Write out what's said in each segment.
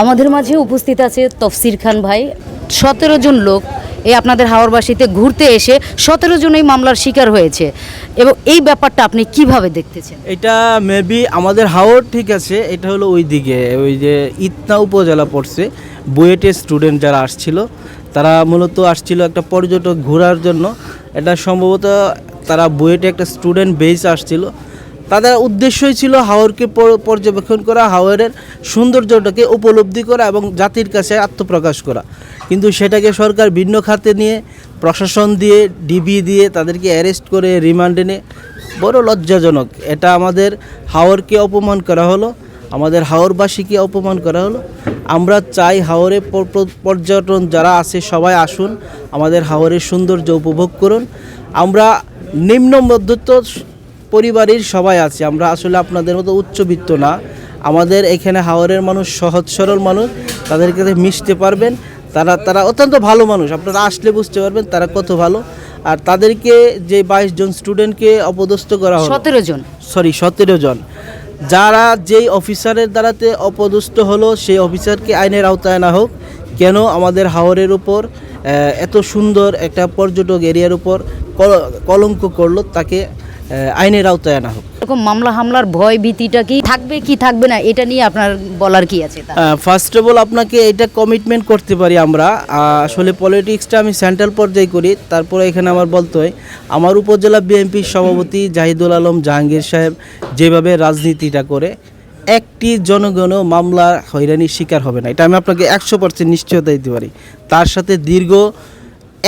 আমাদের মাঝে উপস্থিত আছে তফসির খান ভাই। সতেরো জন লোক এই আপনাদের হাওড়বাসীতে ঘুরতে এসে সতেরো জন এই মামলার শিকার হয়েছে। এবং এই ব্যাপারটা আপনি কীভাবে দেখতেছেন? এটা মেবি আমাদের হাওড় ঠিক আছে, এটা হলো ওই দিকে ওই যে ইতনা উপজেলা পড়ছে। বুয়েটের স্টুডেন্ট যারা আসছিল, তারা মূলত আসছিল একটা পর্যটক ঘোরার জন্য। এটা সম্ভবত তারা বুয়েটে একটা স্টুডেন্ট বেস আসছিল তাদের উদ্দেশ্যই ছিল হাওরকে পর্যবেক্ষণ করা, হাওরের সৌন্দর্যটাকে উপলব্ধি করা এবং জাতির কাছে আত্মপ্রকাশ করা। কিন্তু সেটাকে সরকার ভিন্ন খাতে নিয়ে, প্রশাসন দিয়ে, ডিবি দিয়ে তাদেরকে অ্যারেস্ট করে, রিমান্ডে নিয়ে। বড় লজ্জাজনক। এটা আমাদের হাওরকে অপমান করা হলো, আমাদের হাওরবাসীকে অপমান করা হলো। আমরা চাই হাওরে পর- পর- পর্যটন যারা আছে সবাই আসুন, আমাদের হাওরের সৌন্দর্য উপভোগ করুন। আমরা নিম্ন মধ্যত্ব পরিবারের সবাই আছে আমরা আসলে আপনাদের মতো উচ্চবিত্ত না। আমাদের এখানে হাওরের মানুষ সহজ সরল মানুষ তাদের কাছে মিশতে পারবেন। তারা তারা অত্যন্ত ভালো মানুষ আপনারা আসলে বুঝতে পারবেন তারা কত ভালো। আর তাদেরকে যে বাইশ জন স্টুডেন্টকে অপদস্থ করা হলো সতেরো জন। সরি সতেরো জন। যারা যেই অফিসারের দ্বারাতে অপদস্থ হলো সেই অফিসারকে আইনের আওতায় না হোক। কেন আমাদের হাওরের উপর এত সুন্দর একটা পর্যটক এরিয়ার উপর কল- কলঙ্ক করল তাকে আইনের আওতায় আনা হোক। এরকম মামলা হামলার ভয় ভীতিটা কি থাকবে কি থাকবে না এটা নিয়ে আপনার বলার কি আছে ফার্স্ট অফ অল আপনাকে এটা কমিটমেন্ট করতে পারি আমরা। আসলে পলিটিক্সটা আমি সেন্ট্রাল পর্যায়ে করি তারপরে এখানে আমার বলতে হয় আমার উপজেলা বিএনপির সভাপতি জাহিদুল আলম জাহাঙ্গীর সাহেব যেভাবে রাজনীতিটা করে একটি জনগণও মামলা হয়রানির শিকার হবে না। এটা আমি আপনাকে একশো পার্সেন্ট নিশ্চয়তা দিতে পারি। তার সাথে দীর্ঘ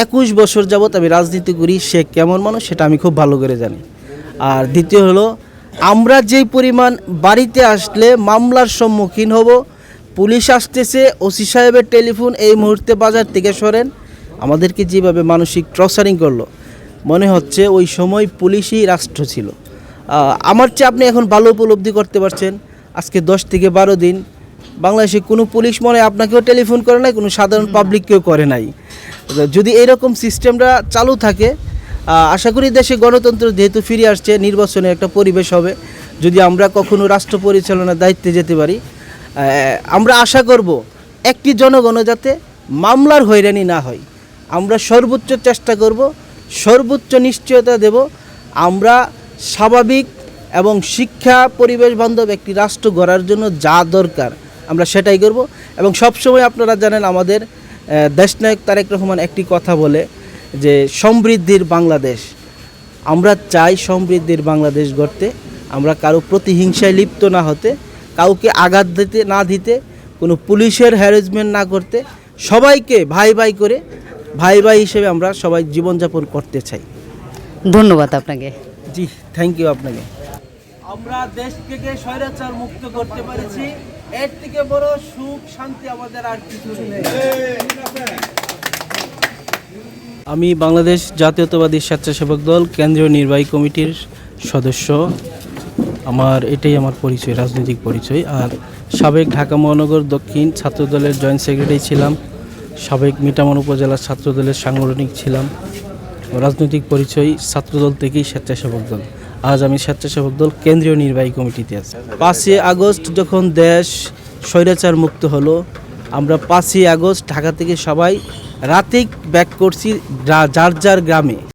একুশ বছর যাবৎ আমি রাজনীতি করি সে কেমন মানুষ সেটা আমি খুব ভালো করে জানি। আর দ্বিতীয় হলো আমরা যেই পরিমাণ বাড়িতে আসলে মামলার সম্মুখীন হব পুলিশ আসতেছে ওসি সাহেবের টেলিফোন এই মুহূর্তে বাজার থেকে সরেন আমাদেরকে যেভাবে মানসিক ট্রসারিং করল মনে হচ্ছে ওই সময় পুলিশই রাষ্ট্র ছিল। আমার চেয়ে আপনি এখন ভালো উপলব্ধি করতে পারছেন আজকে দশ থেকে বারো দিন বাংলাদেশে কোনো পুলিশ মনে হয় আপনাকেও টেলিফোন করে নাই কোনো সাধারণ পাবলিককেও করে নাই। যদি এরকম সিস্টেমটা চালু থাকে আশা করি দেশে গণতন্ত্র যেহেতু ফিরে আসছে নির্বাচনের একটা পরিবেশ হবে। যদি আমরা কখনো রাষ্ট্র পরিচালনার দায়িত্বে যেতে পারি আমরা আশা করব একটি জনগণ যাতে মামলার হয়রানি না হয়। আমরা সর্বোচ্চ চেষ্টা করব, সর্বোচ্চ নিশ্চয়তা দেব। আমরা স্বাভাবিক এবং শিক্ষা পরিবেশ বান্ধব একটি রাষ্ট্র গড়ার জন্য যা দরকার, আমরা সেটাই করব। এবং সবসময় আপনারা জানেন আমাদের দেশনায়ক তারেক রহমান একটি কথা বলে যে সমৃদ্ধির বাংলাদেশ আমরা চাই সমৃদ্ধির বাংলাদেশ গড়তে আমরা কারও প্রতিহিংসায় লিপ্ত না হতে কাউকে আঘাত দিতে না দিতে কোনো পুলিশের হ্যারাসমেন্ট না করতে সবাইকে ভাই ভাই করে ভাই ভাই হিসেবে আমরা সবাই জীবনযাপন করতে চাই। ধন্যবাদ আপনাকে। জি থ্যাংক ইউ আপনাকে। আমরা দেশ থেকে স্বৈরাচার মুক্ত করতে পেরেছি। এর থেকে বড় সুখ শান্তি আমাদের আর কিছু নেই। আমি বাংলাদেশ জাতীয়তাবাদী স্বেচ্ছাসেবক দল কেন্দ্রীয় নির্বাহী কমিটির সদস্য। আমার এটাই আমার পরিচয়, রাজনৈতিক পরিচয়। আর সাবেক ঢাকা মহানগর দক্ষিণ ছাত্রদলের জয়েন্ট সেক্রেটারি ছিলাম। সাবেক মিটামন উপজেলার ছাত্রদলের সাংগঠনিক ছিলাম। রাজনৈতিক পরিচয় ছাত্রদল থেকেই স্বেচ্ছাসেবক দল। আজ আমি স্বেচ্ছাসেবক দল কেন্দ্রীয় নির্বাহী কমিটিতে আছি। পাঁচই আগস্ট যখন দেশ স্বৈরাচার মুক্ত হলো, আমরা পাঁচই আগস্ট ঢাকা থেকে সবাই রাতেই ব্যাক করছি যার যার গ্রামে।